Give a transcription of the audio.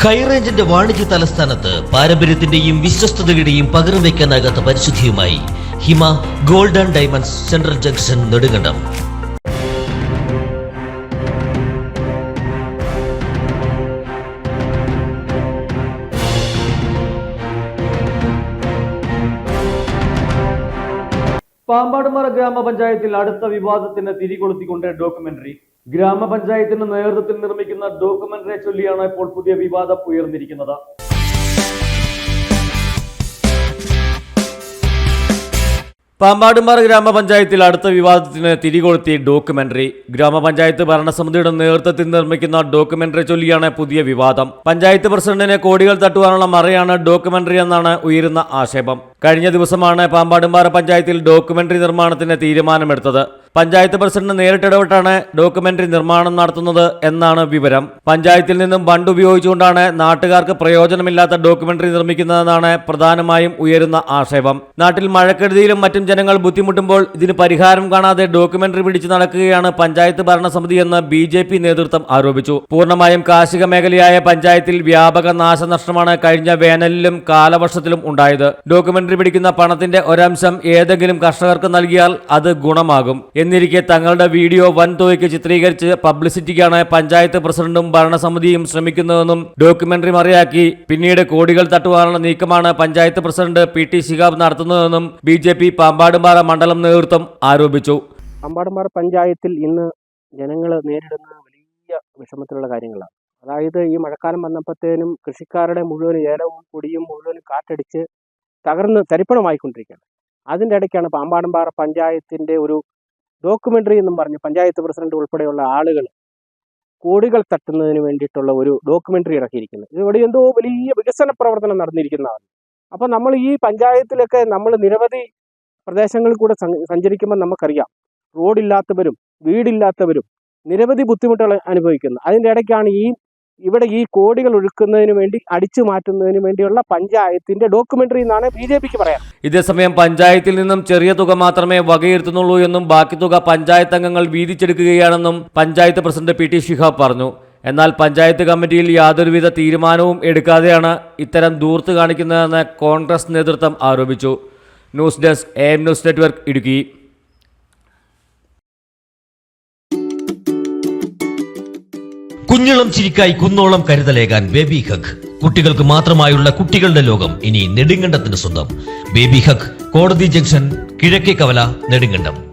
ഹൈറേഞ്ചിന്റെ വാണിജ്യ തലസ്ഥാനത്ത് പാരമ്പര്യത്തിന്റെയും വിശ്വസ്തതയുടെയും പകരം വയ്ക്കാനാകാത്ത പരിശുദ്ധിയുമായി Hima gold and diamonds central junction Nedumkandam. Pampadumara ഗ്രാമപഞ്ചായത്തിൽ അടുത്ത വിവാദത്തിന് തിരികൊളുത്തിക്കൊണ്ട് ഡോക്യുമെന്ററി. ഗ്രാമപഞ്ചായത്തിന്റെ നേതൃത്വത്തിൽ നിർമ്മിക്കുന്ന ഡോക്യുമെന്ററിനെ ചൊല്ലിയാണ് ഇപ്പോൾ പുതിയ വിവാദം ഉയർന്നിരിക്കുന്നത്. പാമ്പാടുംപാറ ഗ്രാമപഞ്ചായത്തിൽ അടുത്ത വിവാദത്തിന് തിരികൊളുത്തി ഡോക്യുമെന്ററി. ഗ്രാമപഞ്ചായത്ത് ഭരണസമിതിയുടെ നേതൃത്വത്തിൽ നിർമ്മിക്കുന്ന ഡോക്യുമെന്ററി ചൊല്ലിയാണ് പുതിയ വിവാദം. പഞ്ചായത്ത് പ്രസിഡന്റിനെ കോടികൾ തട്ടുവാനുള്ള മറയാണ് ഡോക്യുമെന്ററി എന്നാണ് ഉയരുന്ന ആക്ഷേപം. കഴിഞ്ഞ ദിവസമാണ് പാമ്പാടുംപാറ പഞ്ചായത്തിൽ ഡോക്യുമെന്ററി നിർമ്മാണത്തിന് തീരുമാനമെടുത്തത്. പഞ്ചായത്ത് പ്രസിഡന്റ് നേരിട്ടിടപെട്ടാണ് ഡോക്യുമെന്ററി നിർമ്മാണം നടത്തുന്നത് എന്നാണ് വിവരം. പഞ്ചായത്തിൽ നിന്നും ഫണ്ട് ഉപയോഗിച്ചുകൊണ്ടാണ് നാട്ടുകാർക്ക് പ്രയോജനമില്ലാത്ത ഡോക്യുമെന്ററി നിർമ്മിക്കുന്നതെന്നാണ് പ്രധാനമായും ഉയരുന്ന ആക്ഷേപം. നാട്ടിൽ മഴക്കെടുതിയിലും മറ്റും ജനങ്ങൾ ബുദ്ധിമുട്ടുമ്പോൾ ഇതിന് പരിഹാരം കാണാതെ ഡോക്യുമെന്ററി പിടിച്ചു നടക്കുകയാണ് പഞ്ചായത്ത് ഭരണസമിതി എന്ന് ബി ജെ പി നേതൃത്വം ആരോപിച്ചു. പൂർണമായും കാർഷിക മേഖലയായ പഞ്ചായത്തിൽ വ്യാപക നാശനഷ്ടമാണ് കഴിഞ്ഞ വേനലിലും കാലവർഷത്തിലും ഉണ്ടായത്. ഡോക്യുമെന്ററി പിടിക്കുന്ന പണത്തിന്റെ ഒരംശം ഏതെങ്കിലും കർഷകർക്ക് നൽകിയാൽ അത് ഗുണമാകും. എന്നിരിക്കെ തങ്ങളുടെ വീഡിയോ വൻതുകയ്ക്ക് ചിത്രീകരിച്ച് പബ്ലിസിറ്റിക്കാണ് പഞ്ചായത്ത് പ്രസിഡന്റും ഭരണസമിതിയും ശ്രമിക്കുന്നതെന്നും ഡോക്യുമെന്ററി മറിയാക്കി. പിന്നീട് കോടികൾ തട്ടുവാനുള്ള നീക്കമാണ് panchayat president P T Shihab നടത്തുന്നതെന്നും ബി ജെ പി പാമ്പാടുംപാറ മണ്ഡലം നേതൃത്വം ആരോപിച്ചു. അമ്പാടുമാർ പഞ്ചായത്തിൽ ഇന്ന് ജനങ്ങൾ നേരിടുന്ന വലിയ വിഷമത്തിലുള്ള കാര്യങ്ങളാണ്. അതായത് ഈ മഴക്കാലം വന്നപ്പോഴത്തേനും കൃഷിക്കാരുടെ മുഴുവൻ ഏലവും പൊടിയും മുഴുവൻ കാറ്റടിച്ച് തകർന്ന് തരിപ്പണമായിക്കൊണ്ടിരിക്കുകയാണ്. അതിന്റെ ഇടയ്ക്കാണ് പാമ്പാടുംപാറ പഞ്ചായത്തിന്റെ ഒരു ഡോക്യുമെന്ററി എന്നും പറഞ്ഞ് പഞ്ചായത്ത് പ്രസിഡന്റ് ഉൾപ്പെടെയുള്ള ആളുകൾ കോടികൾ തട്ടുന്നതിന് വേണ്ടിയിട്ടുള്ള ഒരു ഡോക്യുമെന്ററി ഇറക്കിയിരിക്കുന്നത്. ഇതിവിടെ എന്തോ വലിയ വികസന പ്രവർത്തനം നടന്നിരിക്കുന്നതാണ് അപ്പോൾ നമ്മൾ ഈ പഞ്ചായത്തിലൊക്കെ നമ്മൾ നിരവധി പ്രദേശങ്ങളിൽ കൂടെ സഞ്ച- സഞ്ചരിക്കുമ്പോൾ നമുക്കറിയാം. റോഡില്ലാത്തവരും വീടില്ലാത്തവരും നിരവധി ബുദ്ധിമുട്ടുകൾ അനുഭവിക്കുന്നു. അതിന്റെ ഇടയ്ക്കാണ് ഈ ഇവിടെ ഈ കോടികൾ ഒഴുക്കുന്നതിന് വേണ്ടി അടിച്ചു മാറ്റുന്നതിന് വേണ്ടിയുള്ള പഞ്ചായത്തിന്റെ ഡോക്യുമെന്ററി എന്നാണ് ബി ജെ പിക്ക് പറയാം. ഇതേസമയം പഞ്ചായത്തിൽ നിന്നും ചെറിയ തുക മാത്രമേ വകയിരുത്തുന്നുള്ളൂ എന്നും ബാക്കി തുക പഞ്ചായത്ത് അംഗങ്ങൾ വീതിച്ചെടുക്കുകയാണെന്നും panchayat president P T Shihab പറഞ്ഞു. എന്നാൽ പഞ്ചായത്ത് കമ്മിറ്റിയിൽ യാതൊരുവിധ തീരുമാനവും എടുക്കാതെയാണ് ഇത്തരം ദൂർത്ത് കാണിക്കുന്നതെന്ന് കോൺഗ്രസ് നേതൃത്വം ആരോപിച്ചു. News desk A M news network Idukki. കുഞ്ഞിളം ചിരിക്കായി കുന്നോളം കരുതലേകാൻ ബേബി ഹഗ്. കുട്ടികൾക്ക് മാത്രമായുള്ള കുട്ടികളുടെ ലോകം ഇനി നെടുങ്കണ്ടത്തിന് സ്വന്തം. ബേബി ഹഗ് കോടതി ജംഗ്ഷൻ കിഴക്കേ കവല നെടുങ്കണ്ടം.